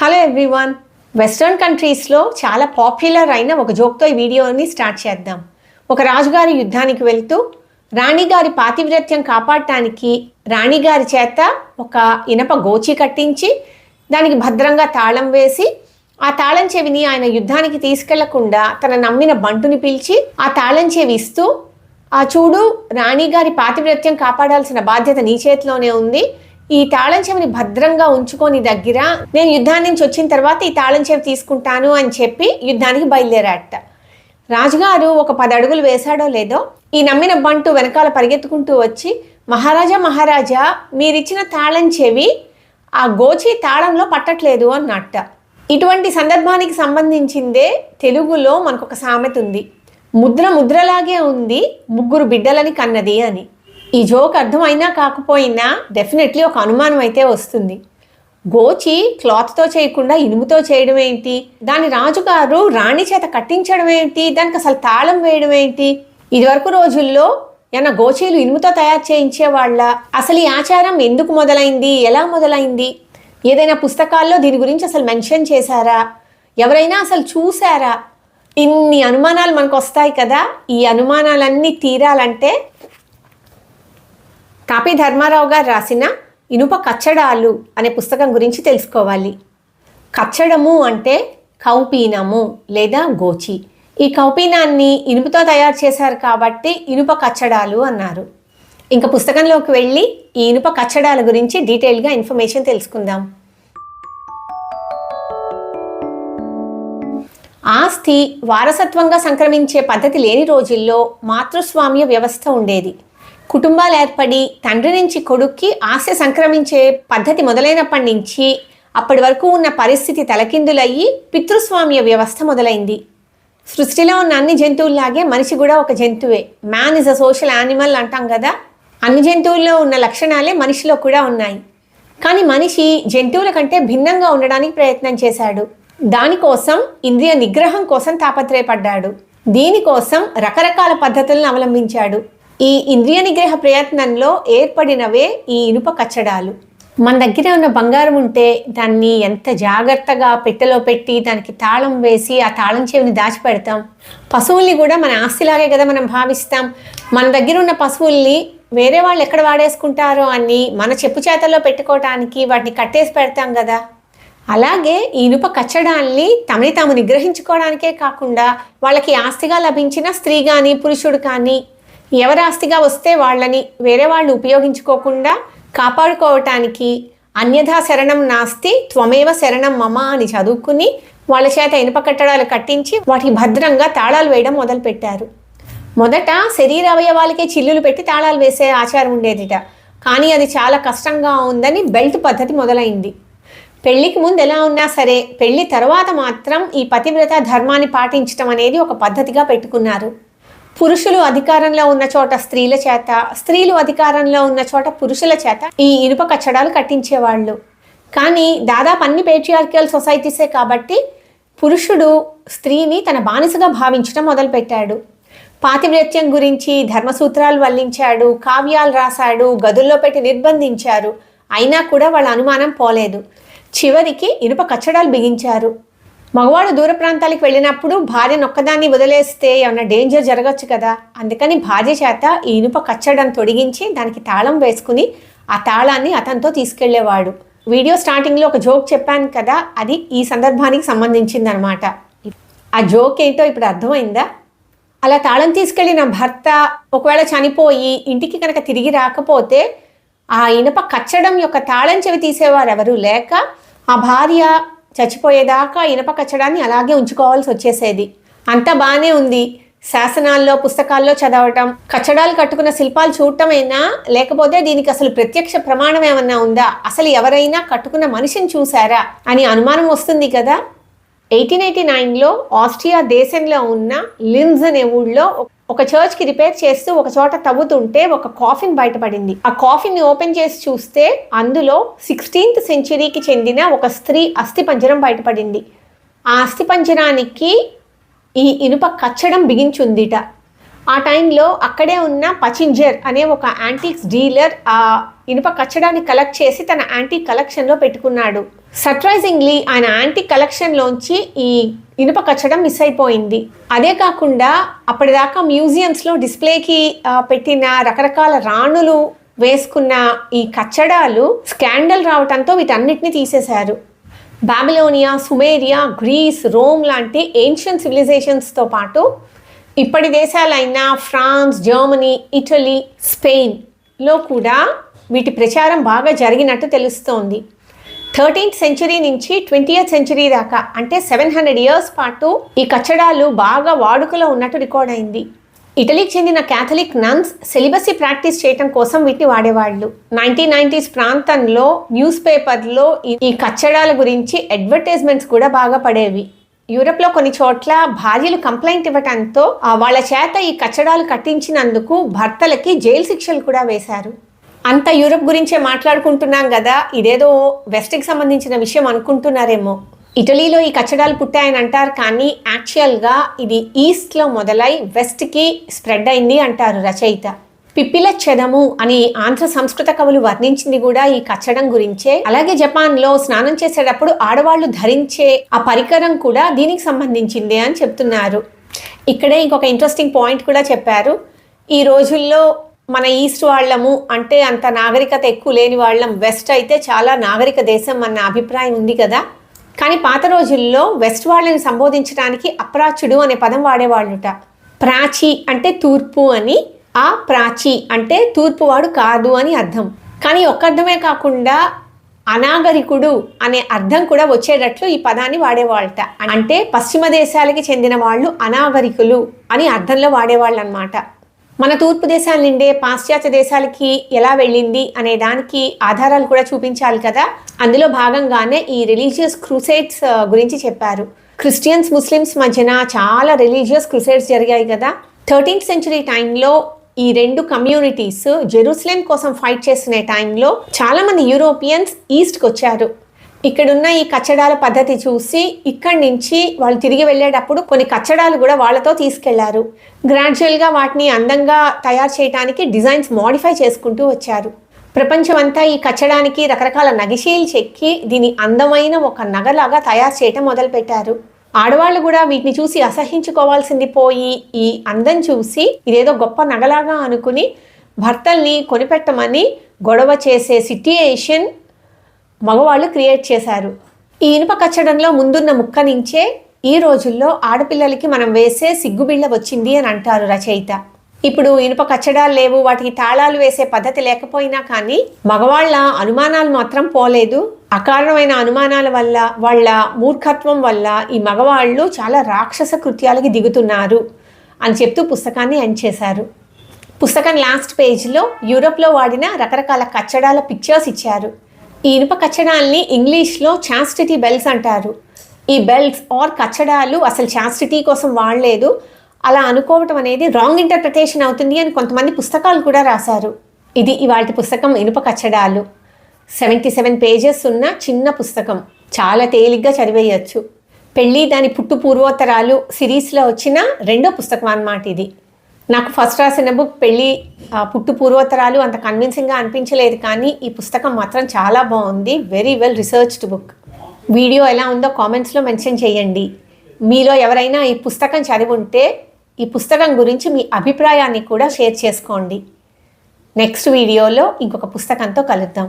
Hello everyone western కంట్రీస్లో చాలా popular అయిన ఒక జోక్తో ఈ వీడియోని స్టార్ట్ చేద్దాం. ఒక రాజుగారి యుద్ధానికి వెళ్తూ రాణిగారి పాతివ్రత్యం కాపాడటానికి రాణిగారి చేత ఒక ఇనప గోచి కట్టించి దానికి భద్రంగా తాళం వేసి ఆ తాళం చెవిని ఆయన యుద్ధానికి తీసుకెళ్ళకుండా తన నమ్మిన బంటుని పిలిచి ఆ తాళం చెవి ఇస్తూ ఆ చూడు రాణిగారి పాతివ్రత్యం కాపాడాల్సిన బాధ్యత నీ చేతిలోనే ఉంది. ఈ తాళం చెవిని భద్రంగా ఉంచుకొని దగ్గర నేను యుద్ధాన్ని నుంచి వచ్చిన తర్వాత ఈ తాళం చెవి తీసుకుంటాను అని చెప్పి యుద్ధానికి బయలుదేరాట రాజుగారు ఒక పది అడుగులు వేశాడో లేదో ఈ నమ్మిన బంటు వెనకాల పరిగెత్తుకుంటూ వచ్చి మహారాజా మహారాజా మీరిచ్చిన తాళం చెవి ఆ గోచి తాళంలో పట్టట్లేదు అన్నట్ట ఇటువంటి సందర్భానికి సంబంధించిందే తెలుగులో మనకు ఒక సామెత ఉంది. ముద్ర ముద్రలాగే ఉంది ముగ్గురు బిడ్డలని కన్నది అని. ఈ జోక్ అర్థమైనా కాకపోయినా డెఫినెట్లీ ఒక అనుమానం అయితే వస్తుంది. గోచి క్లాత్తో చేయకుండా ఇనుముతో చేయడం ఏంటి? దాని రాజుగారు రాణి చేత కట్టించడం ఏంటి? దానికి అసలు తాళం వేయడం ఏంటి? ఇదివరకు రోజుల్లో ఏమన్నా గోచీలు ఇనుముతో తయారు చేయించేవాళ్ళ? అసలు ఈ ఆచారం ఎందుకు మొదలైంది? ఎలా మొదలైంది? ఏదైనా పుస్తకాల్లో దీని గురించి అసలు మెన్షన్ చేశారా? ఎవరైనా అసలు చూసారా ఇన్ని అనుమానాలు మనకు వస్తాయి కదా? ఈ అనుమానాలన్నీ తీరాలంటే కాపీ ధర్మారావు గారు రాసిన ఇనుప కచ్చడాలు అనే పుస్తకం గురించి తెలుసుకోవాలి. కచ్చడము అంటే కౌపీనము లేదా గోచి. ఈ కౌపీనాన్ని ఇనుపుతో తయారు చేశారు కాబట్టి ఇనుప కచ్చడాలు అన్నారు. ఇంకా పుస్తకంలోకి వెళ్ళి ఈ ఇనుప కచ్చడాల గురించి డీటెయిల్గా ఇన్ఫర్మేషన్ తెలుసుకుందాం. ఆస్తి వారసత్వంగా సంక్రమించే పద్ధతి లేని రోజుల్లో మాతృస్వామ్య వ్యవస్థ ఉండేది. కుటుంబాలు ఏర్పడి తండ్రి నుంచి కొడుక్కి ఆశ సంక్రమించే పద్ధతి మొదలైనప్పటి నుంచి అప్పటి వరకు ఉన్న పరిస్థితి తలకిందులయ్యి పితృస్వామ్య వ్యవస్థ మొదలైంది. సృష్టిలో ఉన్న అన్ని జంతువుల్లాగే మనిషి కూడా ఒక జంతువే. Man is a social animal అంటాం కదా? అన్ని జంతువుల్లో ఉన్న లక్షణాలే మనిషిలో కూడా ఉన్నాయి. కానీ మనిషి జంతువుల కంటే భిన్నంగా ఉండడానికి ప్రయత్నం చేశాడు. దానికోసం ఇంద్రియ నిగ్రహం కోసం తాపత్రయపడ్డాడు. దీనికోసం రకరకాల పద్ధతులను అవలంబించాడు. ఈ ఇంద్రియ నిగ్రహ ప్రయత్నంలో ఏర్పడినవే ఈ ఇనుప కచ్చడాలు. మన దగ్గర ఉన్న బంగారం ఉంటే దాన్ని ఎంత జాగ్రత్తగా పెట్టెలో పెట్టి దానికి తాళం వేసి ఆ తాళం చెవిని దాచిపెడతాం. పశువుల్ని కూడా మన ఆస్తిలాగే కదా మనం భావిస్తాం. మన దగ్గర ఉన్న పశువుల్ని వేరే వాళ్ళు ఎక్కడ వాడేసుకుంటారో అని మన చెప్పు చేతల్లో పెట్టుకోవటానికి వాటిని కట్టేసి పెడతాం కదా. అలాగే ఈ ఇనుప కచ్చడాల్ని తమని తాము నిగ్రహించుకోవడానికే కాకుండా వాళ్ళకి ఆస్తిగా లభించిన స్త్రీ కానీ పురుషుడు కానీ ఎవరి ఆస్తిగా వస్తే వాళ్ళని వేరే వాళ్ళు ఉపయోగించుకోకుండా కాపాడుకోవటానికి అన్యథా శరణం నాస్తి త్వమేవ శరణం మమ అని చదువుకుని వాళ్ళ చేత ఇనుప కట్టడాలు కట్టించి వాటికి భద్రంగా తాళాలు వేయడం మొదలుపెట్టారు. మొదట శరీర అవయవాలకే చిల్లులు పెట్టి తాళాలు వేసే ఆచారం ఉండేదిట. కానీ అది చాలా కష్టంగా ఉందని బెల్ట్ పద్ధతి మొదలైంది. పెళ్ళికి ముందు ఎలా ఉన్నా సరే పెళ్ళి తర్వాత మాత్రం ఈ పతివ్రత ధర్మాన్ని పాటించడం అనేది ఒక పద్ధతిగా పెట్టుకున్నారు. పురుషులు అధికారంలో ఉన్న చోట స్త్రీల చేత స్త్రీలు అధికారంలో ఉన్న చోట పురుషుల చేత ఈ ఇనుప కచ్చడాలు కట్టించేవాళ్ళు. కానీ దాదాపు అన్ని పేట్రియార్కియల్ సొసైటీసే కాబట్టి పురుషుడు స్త్రీని తన బానిసగా భావించడం మొదలుపెట్టాడు. పాతివ్రత్యం గురించి ధర్మసూత్రాలు వల్లించాడు కావ్యాలు రాశాడు గదుల్లో పెట్టి నిర్బంధించారు. అయినా కూడా వాళ్ళ అనుమానం పోలేదు. చివరికి ఇనుప కచ్చడాలు బిగించారు. మగవాడు దూర ప్రాంతాలకు వెళ్ళినప్పుడు భార్య నొక్కదాన్ని వదిలేస్తే ఏమైనా డేంజర్ జరగచ్చు కదా? అందుకని భార్య చేత ఈ ఇనుప కచ్చడం తొడిగించి దానికి తాళం వేసుకుని ఆ తాళాన్ని అతనితో తీసుకెళ్ళేవాడు. వీడియో స్టార్టింగ్లో ఒక జోక్ చెప్పాను కదా అది ఈ సందర్భానికి సంబంధించిందనమాట. ఆ జోక్ ఏంటో ఇప్పుడు అర్థమైందా? అలా తాళం తీసుకెళ్ళిన భర్త ఒకవేళ చనిపోయి ఇంటికి కనుక తిరిగి రాకపోతే ఆ ఇనుప కచ్చడం యొక్క తాళం చెవి తీసేవారు ఎవరు లేక ఆ భార్య చచ్చిపోయేదాకా ఇనప కచ్చడాన్ని అలాగే ఉంచుకోవాల్సి వచ్చేసేది. అంతా బాగానే ఉంది. శాసనాల్లో పుస్తకాల్లో చదవటం కచ్చడాలు కట్టుకున్న శిల్పాలు చూడటమేనా? లేకపోతే దీనికి అసలు ప్రత్యక్ష ప్రమాణం ఏమన్నా ఉందా? అసలు ఎవరైనా కట్టుకున్న మనిషిని చూశారా? అని అనుమానం వస్తుంది కదా. ఎయిటీన్ ఎయిటీ నైన్లో ఆస్ట్రియా దేశంలో ఉన్న లిన్స్ అనే ఊళ్ళో ఒక చర్చ్కి రిపేర్ చేస్తూ ఒక చోట తవ్వుతుంటే ఒక కాఫిన్ బయటపడింది. ఆ కాఫిన్ని ఓపెన్ చేసి చూస్తే అందులో సిక్స్టీన్త్ సెంచరీకి చెందిన ఒక స్త్రీ అస్థి పంజరం బయటపడింది. ఆ అస్థి పంజరానికి ఈ ఇనుప కచ్చడం బిగించుందిట. ఆ టైంలో అక్కడే ఉన్న పచింజర్ అనే ఒక యాంటీక్స్ డీలర్ ఆ ఇనుప కచ్చడాన్ని కలెక్ట్ చేసి తన యాంటీ కలెక్షన్లో పెట్టుకున్నాడు. సర్ప్రైజింగ్లీ ఆయన యాంటీ కలెక్షన్లోంచి ఈ ఇనుప కచ్చడం మిస్ అయిపోయింది. అదే కాకుండా అప్పటిదాకా మ్యూజియంస్లో డిస్ప్లేకి పెట్టిన రకరకాల రాణులు వేసుకున్న ఈ కచ్చడాలు స్కాండల్ రావడంతో వీటన్నిటిని తీసేశారు. బాబిలోనియా సుమేరియా గ్రీస్ రోమ్ లాంటి ఏన్షియన్ సివిలైజేషన్స్తో పాటు ఇప్పటి దేశాలైన ఫ్రాన్స్ జర్మనీ ఇటలీ స్పెయిన్లో కూడా వీటి ప్రచారం బాగా జరిగినట్టు తెలుస్తోంది. థర్టీన్త్ సెంచరీ నుంచి ట్వంటీయత్ సెంచరీ దాకా అంటే సెవెన్ హండ్రెడ్ ఇయర్స్ పాటు ఈ కచ్చడాలు బాగా వాడుకలో ఉన్నట్టు రికార్డ్ అయింది. ఇటలీకి చెందిన క్యాథలిక్ నన్స్ సిలిబసీ ప్రాక్టీస్ చేయటం కోసం వీటిని వాడేవాళ్ళు. నైన్టీన్ నైన్టీస్ ప్రాంతంలో న్యూస్ పేపర్లో ఈ- ఈ కచ్చడాల గురించి అడ్వర్టైజ్మెంట్స్ కూడా బాగా పడేవి. యూరప్లో కొన్ని చోట్ల భార్యలు కంప్లైంట్ ఇవ్వటంతో ఆ, వాళ్ళ చేత ఈ కచ్చడాలు కట్టించినందుకు భర్తలకి జైలు శిక్షలు కూడా వేశారు. అంత యూరప్ గురించే మాట్లాడుకుంటున్నాం కదా ఇదేదో వెస్ట్కి సంబంధించిన విషయం అనుకుంటున్నారేమో. ఇటలీలో ఈ కచ్చడాలు పుట్టాయని అంటారు కానీ యాక్చువల్గా ఇది ఈస్ట్లో మొదలై వెస్ట్కి స్ప్రెడ్ అయింది అంటారు రచయిత. పిప్పిల చెదము అని ఆంధ్ర సంస్కృత కవులు వర్ణించింది కూడా ఈ కచ్చడం గురించే. అలాగే జపాన్లో స్నానం చేసేటప్పుడు ఆడవాళ్ళు ధరించే ఆ పరికరం కూడా దీనికి సంబంధించిందే అని చెప్తున్నారు. ఇక్కడే ఇంకొక ఇంట్రెస్టింగ్ పాయింట్ కూడా చెప్పారు. ఈ రోజుల్లో మన ఈస్ట్ వాళ్ళము అంటే అంత నాగరికత ఎక్కువ లేని వాళ్ళం వెస్ట్ అయితే చాలా నాగరిక దేశం అన్న అభిప్రాయం ఉంది కదా. కానీ పాత రోజుల్లో వెస్ట్ వాళ్ళని సంబోధించడానికి అప్రాచుడు అనే పదం వాడేవాళ్ళుట. ప్రాచి అంటే తూర్పు అని ఆ ప్రాచి అంటే తూర్పువాడు కాదు అని అర్థం. కానీ ఒక్క అర్థమే కాకుండా అనాగరికుడు అనే అర్థం కూడా వచ్చేటట్లు ఈ పదాన్ని వాడేవాళ్ళట. అంటే పశ్చిమ దేశాలకి చెందిన వాళ్ళు అనాగరికులు అని అర్థంలో వాడేవాళ్ళు అనమాట మన తూర్పు దేశాల నుండే పాశ్చాత్య దేశాలకి ఎలా వెళ్ళింది అనే దానికి ఆధారాలు కూడా చూపించాలి కదా. అందులో భాగంగానే ఈ రిలీజియస్ క్రూసైడ్స్ గురించి చెప్పారు. క్రిస్టియన్స్ ముస్లిమ్స్ మధ్యన చాలా రిలీజియస్ క్రూసైడ్స్ జరిగాయి కదా. థర్టీన్త్ సెంచరీ టైంలో ఈ రెండు కమ్యూనిటీస్ జెరూసలేం కోసం ఫైట్ చేస్తున్న టైంలో చాలా మంది యూరోపియన్స్ ఈస్ట్కి వచ్చారు ఇక్కడున్న ఈ కచ్చడాల పద్ధతి చూసి ఇక్కడి నుంచి వాళ్ళు తిరిగి వెళ్ళేటప్పుడు కొన్ని కచ్చడాలు కూడా వాళ్ళతో తీసుకెళ్ళారు. గ్రాడ్యువల్గా వాటిని అందంగా తయారు చేయడానికి డిజైన్స్ మాడిఫై చేసుకుంటూ వచ్చారు. ప్రపంచమంతా ఈ కచ్చడానికి రకరకాల నగిశీలు చెక్కి దీని అందమైన ఒక నగలాగా తయారు చేయటం మొదలుపెట్టారు. ఆడవాళ్ళు కూడా వీటిని చూసి అసహించుకోవాల్సింది పోయి ఈ అందం చూసి ఇదేదో గొప్ప నగలాగా అనుకుని భర్తల్ని కొనిపెట్టమని గొడవ చేసే సిట్యుయేషన్ మగవాళ్ళు క్రియేట్ చేశారు. ఈ ఇనుప కచ్చడంలో ముందున్న ముక్క నుంచే ఈ రోజుల్లో ఆడపిల్లలకి మనం వేసే సిగ్గుబిళ్ళ వచ్చింది అని అంటారు రచయిత. ఇప్పుడు ఇనుప కచ్చడాలు లేవు వాటికి తాళాలు వేసే పద్ధతి లేకపోయినా కానీ మగవాళ్ళ అనుమానాలు మాత్రం పోలేదు. అకారణమైన అనుమానాల వల్ల వాళ్ళ మూర్ఖత్వం వల్ల ఈ మగవాళ్ళు చాలా రాక్షస కృత్యాలకి దిగుతున్నారు అని చెప్తూ పుస్తకాన్ని ఎండ్ చేశారు. పుస్తకం లాస్ట్ పేజ్లో యూరోప్లో వాడిన రకరకాల కచ్చడాల పిక్చర్స్ ఇచ్చారు. ఈ ఇనుప కచ్చడాల్ని ఇంగ్లీష్లో చాస్టిటీ బెల్స్ అంటారు. ఈ బెల్ట్స్ ఆర్ కచ్చడాలు అసలు చాస్టిటీ కోసం వాడలేదు. అలా అనుకోవటం అనేది రాంగ్ ఇంటర్ప్రిటేషన్ అవుతుంది అని కొంతమంది పుస్తకాలు కూడా రాశారు. ఇది ఇవాటి పుస్తకం ఇనుప కచ్చడాలు. సెవెంటీ సెవెన్ పేజెస్ ఉన్న చిన్న పుస్తకం. చాలా తేలిగ్గా చదివేయచ్చు. పెళ్ళి దాని పుట్టు పూర్వోత్తరాలు సిరీస్లో వచ్చిన రెండో పుస్తకం అన్నమాట ఇది. నాకు ఫస్ట్ రాసిన బుక్ పెళ్ళి పుట్టు పూర్వోత్తరాలు అంత కన్విన్సింగ్గా అనిపించలేదు కానీ ఈ పుస్తకం మాత్రం చాలా బాగుంది. Very well researched book video ఎలా ఉందో కామెంట్స్లో మెన్షన్ చేయండి. మీలో ఎవరైనా ఈ పుస్తకం చదివి ఉంటే ఈ పుస్తకం గురించి మీ అభిప్రాయాన్ని కూడా షేర్ చేసుకోండి. నెక్స్ట్ వీడియోలో ఇంకొక పుస్తకంతో కలుద్దాం.